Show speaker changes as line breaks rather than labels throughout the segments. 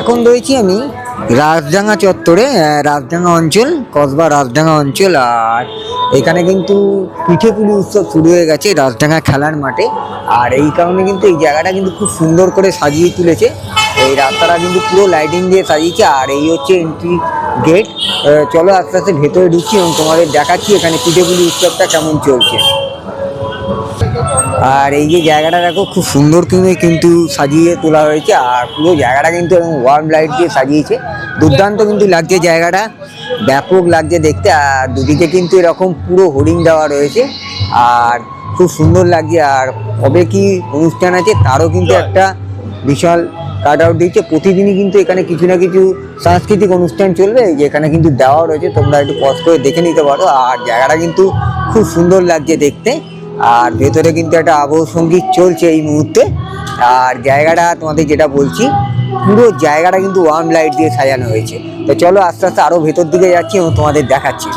এখন রয়েছি আমি রাজডাঙ্গা চত্বরে রাজডাঙ্গা অঞ্চল, কসবা রাজডাঙ্গা অঞ্চল, আর এখানে কিন্তু পিঠে পুলি উৎসব শুরু হয়ে গেছে রাজডাঙ্গা খেলার মাঠে। আর এই কারণে কিন্তু এই জায়গাটা কিন্তু খুব সুন্দর করে সাজিয়ে তুলেছে। এই রাস্তাটা কিন্তু পুরো লাইটিং দিয়ে সাজিয়েছে, আর এই হচ্ছে এন্ট্রি গেট চলো আস্তে আস্তে ভেতরে ঢুকছি এবং তোমাদের দেখাচ্ছি এখানে পিঠে পুলি উৎসবটা কেমন চলছে। আর এই যে জায়গাটা দেখো খুব সুন্দর করে কিন্তু সাজিয়ে তোলা হয়েছে আর পুরো জায়গাটা কিন্তু ওয়ার্ম লাইট দিয়ে সাজিয়েছে। দুর্দান্ত কিন্তু লাগছে জায়গাটা ব্যাপক লাগছে দেখতে আর দুদিকে কিন্তু এরকম পুরো হোর্ডিং দেওয়া রয়েছে আর খুব সুন্দর লাগছে আর কবে কি অনুষ্ঠান আছে তারও কিন্তু একটা বিশাল কাট আউট দিচ্ছে। প্রতিদিনই কিন্তু এখানে কিছু না কিছু সাংস্কৃতিক অনুষ্ঠান চলবে এই যে এখানে কিন্তু দেওয়া রয়েছে তোমরা একটু কষ্ট করে দেখে নিতে পারো আর জায়গাটা কিন্তু খুব সুন্দর লাগছে দেখতে। আর ভেতরে কিন্তু একটা আবহ সংগীত চলছে এই মুহূর্তে। আর জায়গাটা তোমাদের যেটা বলছি, পুরো জায়গাটা কিন্তু ওয়ার্ম লাইট দিয়ে সাজানো হয়েছে। তো চলো আস্তে আস্তে আরও ভেতর দিকে যাচ্ছি এবং তোমাদের দেখাচ্ছি।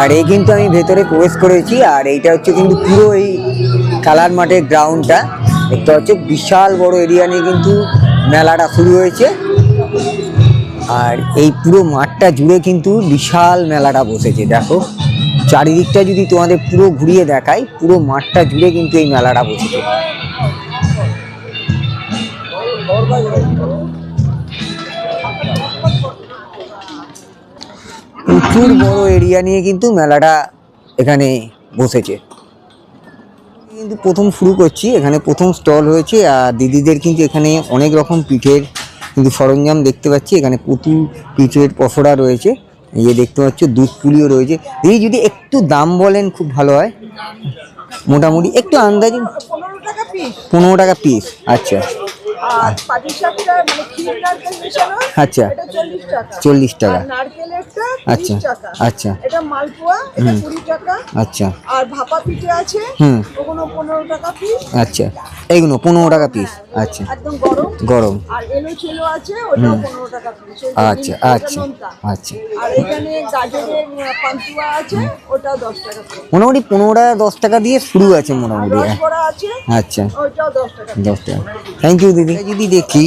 আর এই কিন্তু আমি ভেতরে প্রবেশ করেছি, আর এইটা হচ্ছে কিন্তু পুরো এই কালার মাঠের গ্রাউন্ডটা দেখতে হচ্ছে বিশাল বড় এরিয়া নিয়ে কিন্তু মেলাটা শুরু হয়েছে। আর এই পুরো মাঠটা জুড়ে কিন্তু বিশাল মেলাটা বসেছে, দেখো। চারিদিকটা যদি তোমাদের পুরো ঘুরিয়ে দেখাই, পুরো মাঠটা জুড়ে কিন্তু এই মেলাটা বসেছে। প্রচুর বড় এরিয়া নিয়ে কিন্তু মেলাটা এখানে বসেছে। কিন্তু প্রথম শুরু করছি, এখানে প্রথম স্টল হয়েছে, আর দিদিদের কিন্তু এখানে অনেক রকম পিঠের কিন্তু সরঞ্জাম দেখতে পাচ্ছি এখানে পুতুল পিঠের পশোড়া রয়েছে এই যে দেখতে পাচ্ছ দুধ পুলিও রয়েছে। এই যদি একটু দাম বলেন খুব ভালো হয় মোটামুটি একটু আন্দাজি।
পনেরো টাকা পিস
পনেরো টাকা পিস আচ্ছা।
আর পাটিসাপটা মানে ক্ষীর নারকেল মেশানো
আচ্ছা।
এটা চল্লিশ টাকা।
চল্লিশ টাকা।
আর নারকেলেরটা
আচ্ছা, আচ্ছা।
এটা মালপোয়া এটা কুড়ি টাকা।
আচ্ছা।
আর ভাপা পিঠে আছে
হুম।
ওগুলো পনেরো টাকা পিস
আচ্ছা। এইগুলো পনেরো টাকা পিস আচ্ছা।
একদম গরম।
গরম।
আর এলো ছেলো আছে ওটাও পনেরো টাকা পিস
আচ্ছা আচ্ছা আচ্ছা।
আর এখানে গাজরের পান্তুয়া আছে ওটাও দশ টাকা
মোটামুটি পনেরো টাকা দশ টাকা দিয়ে শুরু আছে মোটামুটি হ্যাঁ। আচ্ছা।
টাকা।
দশ টাকা। থ্যাংক ইউ দিদি। যদি দেখি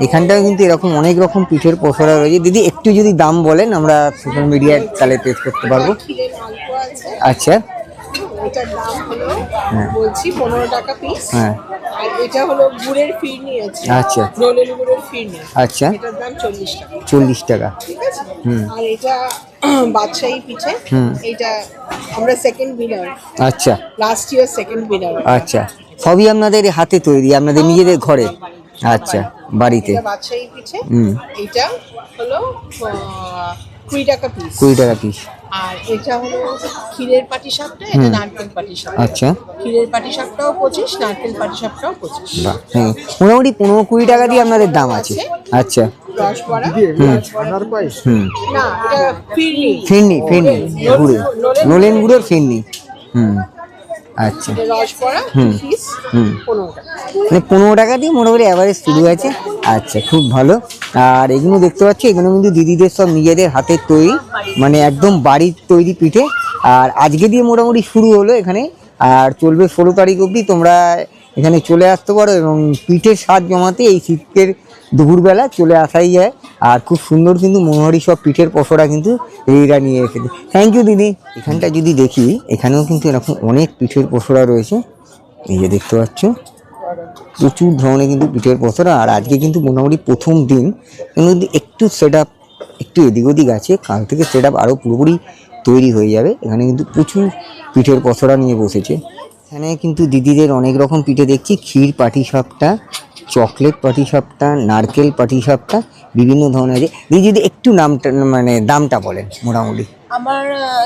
এখানটাও কিন্তু এরকম অনেক রকম পিঠের পসরা রয়েছে। দিদি একটু যদি দাম বলেন আমরা সোশ্যাল মিডিয়ায় তাহলে পেশ করতে পারব। আচ্ছা।
এটার দাম হলো বলছি পনেরো টাকা পিস
হ্যাঁ।
আর এটা হলো গুড়ের ফিরনি আছে
আচ্ছা।
নলেন গুড়ের ফিরনি
আচ্ছা।
এটার দাম চল্লিশ টাকা।
চল্লিশ টাকা।
ঠিক আছে?
হুম।
আর এটা বাদশাহী পিঠে।
হুম।
এটা আমরা সেকেন্ড উইনার
আচ্ছা।
লাস্ট ইয়ার সেকেন্ড উইনার
আচ্ছা। সবই আপনাদের হাতে তৈরি আপনাদের নিজেদের ঘরে। আচ্ছা বাড়িতে।
এটা বাদশাহী পিঠে।
হুম।
এটা হলো কুড়ি টাকা পিস
কুড়ি টাকা পিস
আর এটা হলো ক্ষীরের পাটি সাপটা এটা নারকেল পাটি সাপ
আচ্ছা।
ক্ষীরের পাটি সাপটাও পঁচিশ নারকেল পাটি সাপটাও পঁচিশ
হ্যাঁ। মোটামুটি পনেরো কুড়ি টাকা দিয়ে আপনাদের দাম আছে। আচ্ছা। হুম।
না এটা ফিরনি।
ফিরনি ফিরনি গুড়ে নলেন গুড়ের ফিরনি। হুম। আচ্ছা।
পনেরো টাকা।
মানে পনেরো টাকা দিয়ে মোটামুটি অ্যাভারেজ শুরু আছে আচ্ছা খুব ভালো। আর এগুলো দেখতে পাচ্ছি এগুলো কিন্তু দিদিদের সব নিজেদের হাতের তৈরি মানে একদম বাড়ির তৈরি পিঠে। আর আজকে দিয়ে মোটামুটি শুরু হলো এখানে। আর চলবে ষোলো তারিখ অবধি তোমরা এখানে চলে আসতে পারো এবং পিঠের স্বাদ জমাতে এই শীতের দুপুরবেলা চলে আসাই যায়। আর খুব সুন্দর কিন্তু মনোহরি সব পিঠের পসরা কিন্তু দিদিরা নিয়ে এসেছে। থ্যাংক ইউ দিদি। এখানটা যদি দেখি, এখানেও কিন্তু এরকম অনেক পিঠের পসরা রয়েছে। এই যে দেখতে পাচ্ছ, প্রচুর ধরনের কিন্তু পিঠের পসরা আর আজকে কিন্তু মোটামুটি প্রথম দিন। কিন্তু একটু সেট একটু এদিক ওদিক আছে। কাল থেকে সেট আপ আরও পুরোপুরি তৈরি হয়ে যাবে। এখানে কিন্তু প্রচুর পিঠের পসরা নিয়ে বসেছে। এখানে কিন্তু দিদিদের অনেক রকম পিঠে দেখছি। ক্ষীর পাটিসাপটা চকলেট পাটিসাপটা নারকেল পাটিসাপটা বিভিন্ন ধরনের আছে দিদি যদি একটু নামটা মানে দামটা বলেন মোটামুটি।
আমার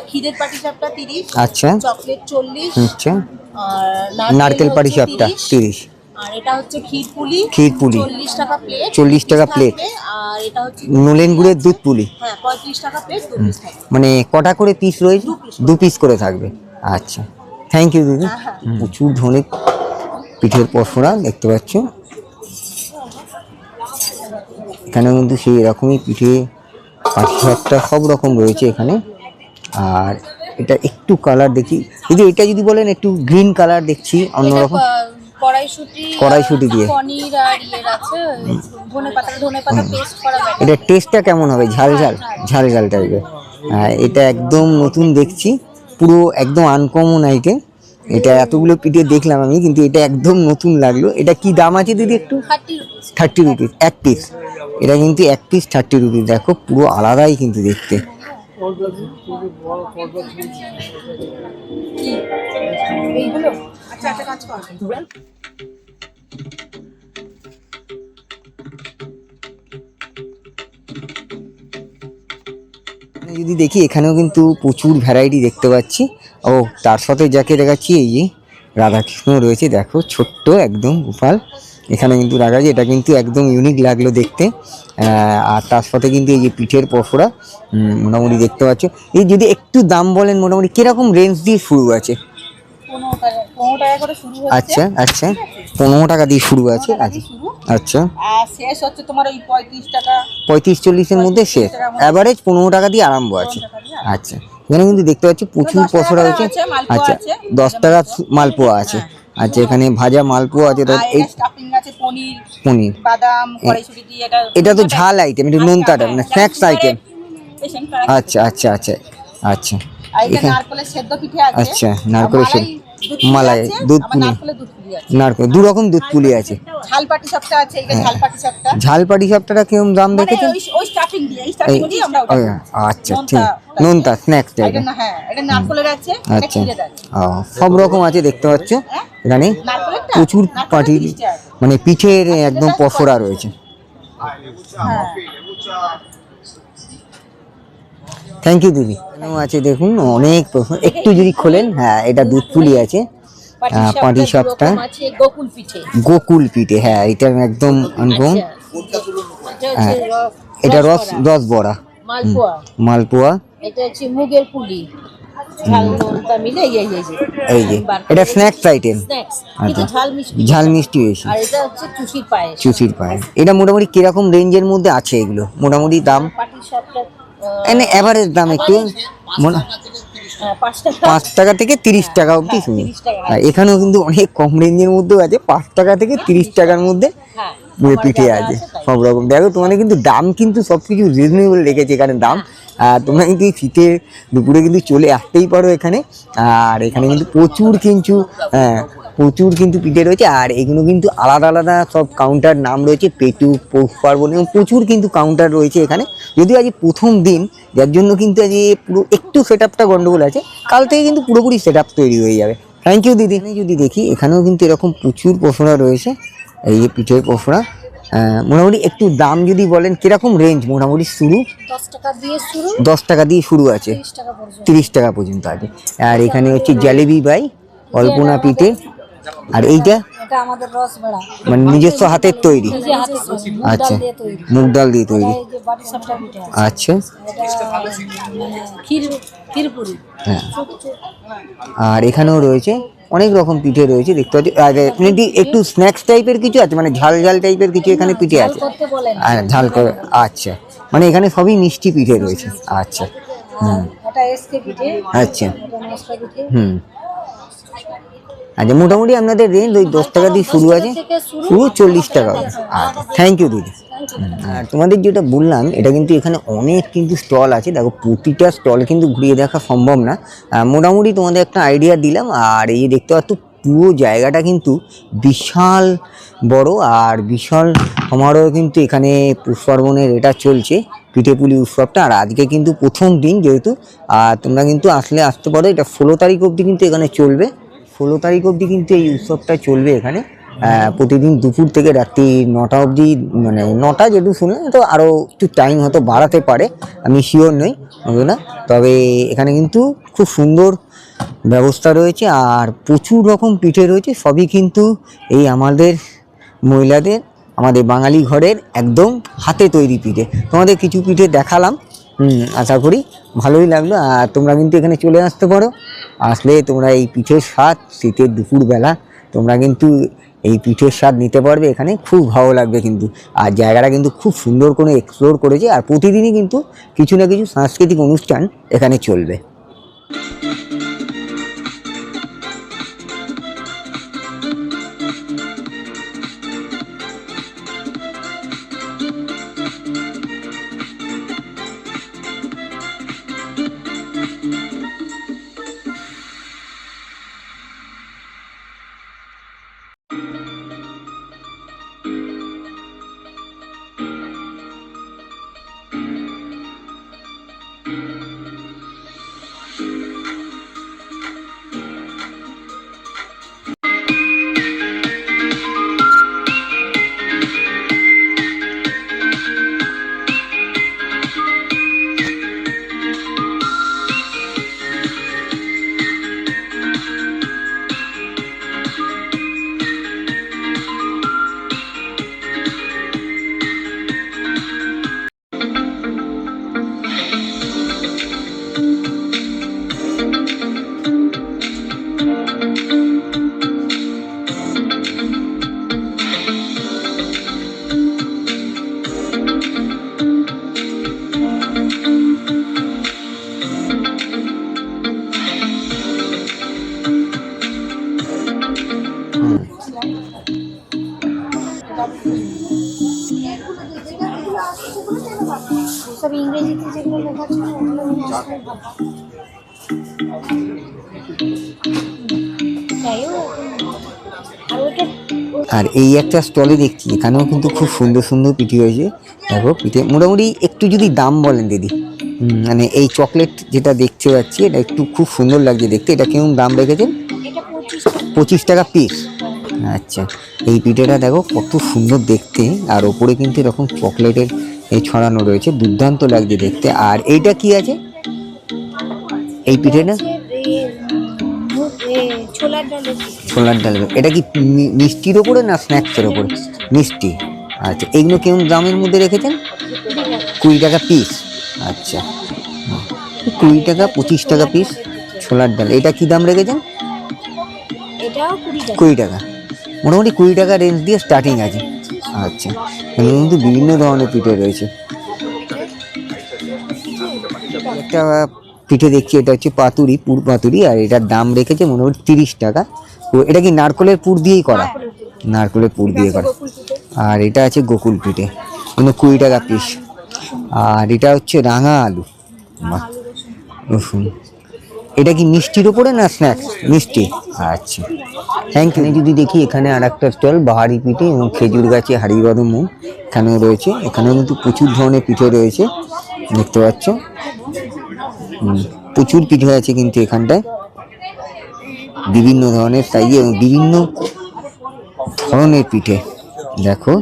ক্ষীরের পাটি সাপটা তিরিশ
আচ্ছা।
চকলেট চল্লিশ
আচ্ছা। নারকেল পাটিসাপটা তিরিশ।
আর এটা হচ্ছে ক্ষীর পুলি।
ক্ষীর পুলি।
টাকা প্লেট
40 টাকা প্লেট।
আর এটা হচ্ছে
নলেন গুড়ের দুধ পুলি।
হ্যাঁ টাকা প্লেট
মানে কটা করে পিস রয়েছে দু পিস করে। থাকবে। আচ্ছা। থ্যাংক ইউ দিদি। প্রচুর ধরনের পিঠের পসরা দেখতে পাচ্ছ। এখানে কিন্তু সেই রকমই পিঠে পাটিসাপটা সব রকম রয়েছে এখানে। আর এটা একটু কালার দেখি। যদি এটা যদি বলেন একটু গ্রিন কালার দেখছি অন্যরকম।
কড়াইশুটি
কড়াইশুঁটি দিয়ে। এটা টেস্টটা কেমন হবে? ঝাল ঝাল ঝাল। ঝাল টাইপের হ্যাঁ এটা একদম নতুন দেখছি পুরো একদম আনকমন আইটেম এটা এতগুলো পিঠে দেখলাম আমি কিন্তু এটা একদম নতুন লাগল। এটা কি দাম আছে দিদি একটু?
Thirty rupees.
এক পিস। এটা কিন্তু এক পিস থার্টি রুপিস দেখো পুরো আলাদাই কিন্তু দেখতে।
আচ্ছা
যদি দেখি এখানেও কিন্তু প্রচুর ভ্যারাইটি দেখতে পাচ্ছি। ও তার সাথে যাকে দেখাচ্ছি এই যে রাধাকৃষ্ণ রয়েছে দেখো ছোট্ট একদম গোপাল। এখানে কিন্তু রাখা আছে এটা কিন্তু একদম ইউনিক লাগল দেখতে। আর তার সাথে কিন্তু এই যে পিঠের পফোড়া মোটামুটি দেখতে পাচ্ছ। এই যদি একটু দাম বলেন মোটামুটি কীরকম রেঞ্জ দিয়ে শুরু আছে? আচ্ছা আচ্ছা পনেরো টাকা দিয়ে শুরু আছে। আচ্ছা
শুরু।
আর শেষ হচ্ছে তোমার ওই পঁয়ত্রিশ টাকা।
পঁয়ত্রিশ চল্লিশের মধ্যে শেষ। অ্যাভারেজ পনেরো টাকা দিয়ে আরম্ভ আছে। আচ্ছা। এখানে কিন্তু দেখতে পাচ্ছি প্রচুর পসরা হয়েছে
আছে,
আচ্ছা দশ টাকা মালপোয়া আছে। আচ্ছা এখানে ভাজা মালপোয়া আছে এই
পনির এটা
তো ঝাল আইটেম এটা নোনতাটা মানে স্ন্যাক্স আইটেম আচ্ছা আচ্ছা আচ্ছা আচ্ছা।
নারকলের সেদ্ধ
আচ্ছা, নারকেলের
আর মালাই দুধ পুলি।
নারকেল দু রকম দুধ পুলি আছে।
ঝাল পাটি সবটা আছে ঝাল পাটি সবটা।
কীরকম দাম
মানে
দেখেছেন?
স্টাফিং দিয়ে স্টাফিং দিয়ে আমরা ওটা
আচ্ছা ঠিক। নোনতা স্ন্যাক্স টাইপের
হ্যাঁ এটা নারকেলের আছে
আচ্ছা। ও, সব রকম আছে দেখতে পাচ্ছ? এখানে
নারকেলেরটা?
প্রচুর পাটি মানে পিঠের একদম পসরা রয়েছে।
হ্যাঁ।
থ্যাংক ইউ দিদি। আছে দেখুন অনেক। একটু যদি খোলেন হ্যাঁ এটা দুধ পুলি আছে। হ্যাঁ, পাটি সাপটা
গোকুল পিঠে।
গোকুল পিঠে হ্যাঁ এটা একদম আনকম
এটা
এটা রস রস বড়া।
মালপোয়া।
মালপোয়া।
এটা হচ্ছে মুগের পুলি। ঝাল নোনতা মিলে এই যে
এটা স্ন্যাক্স আইটেম আচ্ছা।
ঝাল মিষ্টি আর এটা হচ্ছে চুষির পায়েস।
পায়ে এটা মোটামুটি কীরকম রেঞ্জের মধ্যে আছে এগুলো? মোটামুটি দাম? অ্যাভারেজ দাম একটু
পাঁচ টাকা
থেকে তিরিশ টাকা। অবধি শুনি। এখানেও কিন্তু অনেক কম রেঞ্জের মধ্যেও আছে। পাঁচ টাকা থেকে তিরিশ টাকার মধ্যে
হ্যাঁ।
পিঠে আছে সব রকম। দেখো তোমাদের কিন্তু দাম কিন্তু সব কিছু রিজনেবল রেখেছে এখানে দাম আর তোমরা কিন্তু এই শীতের দুপুরে কিন্তু চলে আসতেই পারো এখানে। আর এখানে কিন্তু প্রচুর কিন্তু হ্যাঁ প্রচুর কিন্তু পিঠে রয়েছে আর এগুলো কিন্তু আলাদা আলাদা সব কাউন্টার নাম রয়েছে পেটু পৌষ পার্বণ এবং প্রচুর কিন্তু কাউন্টার রয়েছে এখানে। যদিও আজ প্রথম দিন যার জন্য কিন্তু আজ পুরো একটু সেট আপটা গন্ডগোল আছে কাল থেকে কিন্তু পুরোপুরি সেট আপ তৈরি হয়ে যাবে। থ্যাংক ইউ দিদি। যদি দেখি এখানেও কিন্তু এরকম প্রচুর পসরা রয়েছে। এই যে পিঠের পসরা মোটামুটি একটু দাম যদি বলেন কীরকম রেঞ্জ মোটামুটি শুরু?
দশ টাকা দিয়ে শুরু
আছে।
তিরিশ টাকা পর্যন্ত
আছে। আর এখানে হচ্ছে জালেবি বাই অল্পনা পিঠে আর এইটা? মানে নিজস্ব হাতের তৈরি। আচ্ছা। মুগ ডাল দিয়ে তৈরি। আচ্ছা।
মানে
হ্যাঁ। আর এখানেও রয়েছে অনেক রকম পিঠে রয়েছে দেখতে পাচ্ছি। আর এমনি একটু স্ন্যাক্স টাইপের কিছু আছে মানে ঝাল ঝাল টাইপের কিছু এখানে পিঠে আছে। আর ঝাল করে আচ্ছা। মানে এখানে সবই মিষ্টি পিঠে রয়েছে আচ্ছা। হুম। আচ্ছা। হুম। আচ্ছা মোটামুটি আপনাদের রেঞ্জ ওই দশ টাকা দিয়ে শুরু আছে।
শুরু
চল্লিশ টাকা। আচ্ছা থ্যাংক ইউ দিদি। আর তোমাদের যেটা বললাম, এটা কিন্তু এখানে অনেক কিন্তু স্টল আছে। দেখো, প্রতিটা স্টল কিন্তু ঘুরিয়ে দেখা সম্ভব না। মোটামুটি তোমাদের একটা আইডিয়া দিলাম, আর এই দেখতে পাচ্ছ, পুরো জায়গাটা কিন্তু বিশাল বড়, আর বিশাল সমারোহ কিন্তু এখানে পুষ্পার্বণের এটা চলছে পিঠেপুলি উৎসবটা। আর আজকে কিন্তু প্রথম দিন যেহেতু, আর তোমরা কিন্তু আসলে আসতে পারো, এটা ষোলো তারিখ অবধি কিন্তু এখানে চলবে। ষোলো তারিখ অবধি কিন্তু এই উৎসবটা চলবে এখানে। প্রতিদিন দুপুর থেকে রাত্রি নটা অবধি মানে নটা যেটু শুনলাম তো আরও একটু টাইম হয়তো বাড়াতে পারে। আমি শিওর নই হবে না। তবে এখানে কিন্তু খুব সুন্দর ব্যবস্থা রয়েছে আর প্রচুর রকম পিঠে রয়েছে। সবই কিন্তু এই আমাদের মহিলাদের আমাদের বাঙালি ঘরের একদম হাতে তৈরি পিঠে। তোমাদের কিছু পিঠে দেখালাম। আশা করি ভালোই লাগল। আর তোমরা কিন্তু এখানে চলে আসতে পারো। আসলে তোমরা এই পিঠের স্বাদ শীতের দুপুরবেলা তোমরা কিন্তু এই পিঠের স্বাদ নিতে পারবে, এখানে খুব ভালো লাগবে কিন্তু। আর জায়গাটা কিন্তু খুব সুন্দর করে এক্সপ্লোর করেছে, আর প্রতিদিনই কিন্তু কিছু না কিছু সাংস্কৃতিক অনুষ্ঠান এখানে চলবে।
আর
এই একটা স্টলে দেখছি এখানেও কিন্তু খুব সুন্দর সুন্দর পিঠে হয়েছে। দেখো পিঠে মোটামুটি একটু যদি দাম বলেন দিদি। মানে এই চকলেট যেটা দেখতে পাচ্ছি এটা একটু খুব সুন্দর লাগছে দেখতে। এটা কেমন দাম রেখেছেন?
পঁচিশ টাকা।
পিস আচ্ছা এই পিঠেটা দেখো কত সুন্দর দেখতে। আর ওপরে কিন্তু এরকম চকলেটের এই ছড়ানো রয়েছে। দুর্দান্ত লাগছে দেখতে। আর এইটা কি আছে? এই
মুগ- এ, ছোলার ডালের
ছোলার এটা কি মিষ্টির ওপরে না স্ন্যাক্সের ওপরে? মিষ্টি। আচ্ছা এগুলো কেমন দামের মধ্যে রেখেছেন? কুড়ি টাকা পিস আচ্ছা। কুড়ি টাকা পঁচিশ টাকা পিস ছোলার ডাল। এটা কি দাম রেখেছেন?
কুড়ি টাকা।
মোটামুটি কুড়ি টাকা রেঞ্জ দিয়ে স্টার্টিং আছে। আচ্ছা। এখানে কিন্তু বিভিন্ন ধরনের পিঠে রয়েছে। একটা পিঠে দেখছি এটা হচ্ছে পাতুরি পুর পাতুরি আর এটার দাম রেখেছে মনে মোটামুটি তিরিশ টাকা। তো এটা কি নারকলের পুর দিয়েই করা? নারকলের পুর দিয়ে করা। আর এটা আছে গোকুল পিঠে মানে কুড়ি টাকা পিস আর এটা হচ্ছে রাঙা আলু। রসুন। এটা কি মিষ্টির ওপরে না স্ন্যাক্স মিষ্টি। আচ্ছা। থ্যাংক ইউ যদি দেখি এখানে আর একটা স্টল বাহারি পিঠে এবং খেজুর গাছে হাড়িবাদু মুখ এখানেও রয়েছে। এখানেও কিন্তু প্রচুর ধরনের পিঠে রয়েছে। দেখতে পাচ্ছ? প্রচুর পিঠে আছে কিন্তু এখানটায়। বিভিন্ন ধরনের সাইজে এবং বিভিন্ন ধরনের পিঠে দেখো।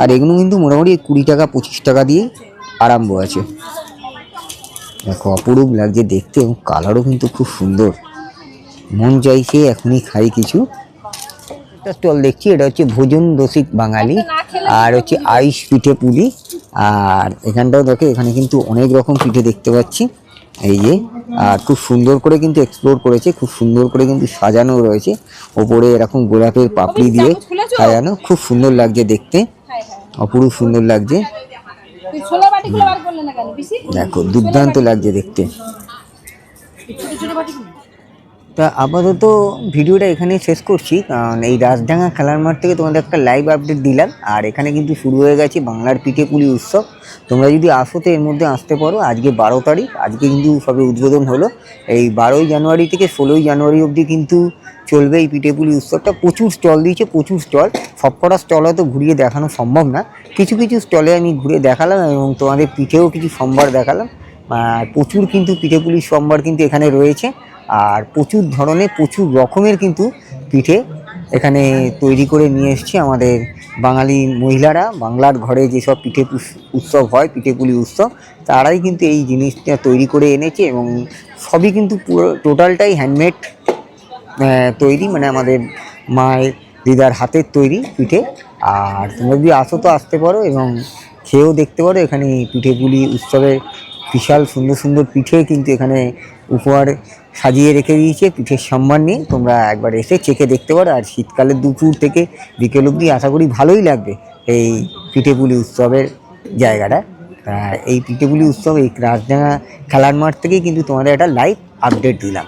আর এগুলো কিন্তু মোটামুটি কুড়ি টাকা পঁচিশ টাকা দিয়ে আরম্ভ আছে। দেখো অপরূপ লাগছে দেখতে এবং কালারও কিন্তু খুব সুন্দর। মন চাইছে এখনই খাই কিছু। একটা স্টল দেখছি এটা হচ্ছে ভোজন রসিক বাঙালি আর হচ্ছে আইস পিঠে পুলি। আর এখানটাও দেখো এখানে কিন্তু অনেক রকম পিঠে দেখতে পাচ্ছি। এই যে আর খুব সুন্দর করে কিন্তু এক্সপ্লোর করেছে খুব সুন্দর করে কিন্তু সাজানো রয়েছে। ওপরে এরকম গোলাপের পাপড়ি দিয়ে সাজানো খুব সুন্দর লাগছে দেখতে। অপরূপ সুন্দর লাগছে। দেখো দুর্দান্ত লাগছে দেখতে। তা আপাতত ভিডিওটা এখানেই শেষ করছি। কারণ এই রাজডাঙ্গা খেলার মাঠ থেকে তোমাদের একটা লাইভ আপডেট দিলাম। আর এখানে কিন্তু শুরু হয়ে গেছে বাংলার পিঠে পুলি উৎসব। তোমরা যদি আসো তো এর মধ্যে আসতে পারো, আজকে বারো তারিখ, আজকে কিন্তু সবে উদ্বোধন হলো। এই বারোই জানুয়ারি থেকে ষোলোই জানুয়ারি অবধি কিন্তু চলবে এই পিঠে পুলি উৎসবটা। প্রচুর স্টল দিয়েছে, প্রচুর স্টল। সবকটা স্টল হয়তো ঘুরিয়ে দেখানো সম্ভব না। কিছু কিছু স্টলে আমি ঘুরে দেখালাম এবং তোমাদের পিঠেও কিছু সম্ভার দেখালাম। আর প্রচুর কিন্তু পিঠে পুলির সম্ভার কিন্তু এখানে রয়েছে। আর প্রচুর ধরনের, প্রচুর রকমের কিন্তু পিঠে এখানে তৈরি করে নিয়ে এসছে আমাদের বাঙালি মহিলারা। বাংলার ঘরে যেসব পিঠে উৎসব হয়, পিঠেপুলি উৎসব, তারাই কিন্তু এই জিনিসটা তৈরি করে এনেছে এবং সবই কিন্তু পুরো, টোটালটাই হ্যান্ডমেড তৈরি মানে আমাদের মায়ের, দিদার হাতের তৈরি পিঠে। আর তোমরা যদি আসো তো আসতে পারো এবং খেয়েও দেখতে পারো এখানে পিঠেপুলি উৎসবের বিশাল সুন্দর সুন্দর পিঠে কিন্তু এখানে উপহার সাজিয়ে রেখে দিয়েছে, পিঠের সম্মান নিয়ে। তোমরা একবার এসে চেখে দেখতে পারো। আর শীতকালের দুপুর থেকে বিকেল অবধি আশা করি ভালোই লাগবে এই পিঠেপুলি উৎসবের জায়গাটা। এই পিঠেপুলি উৎসব এই রাজডাঙ্গা খেলার মাঠ থেকেই কিন্তু তোমাদের একটা লাইভ আপডেট দিলাম।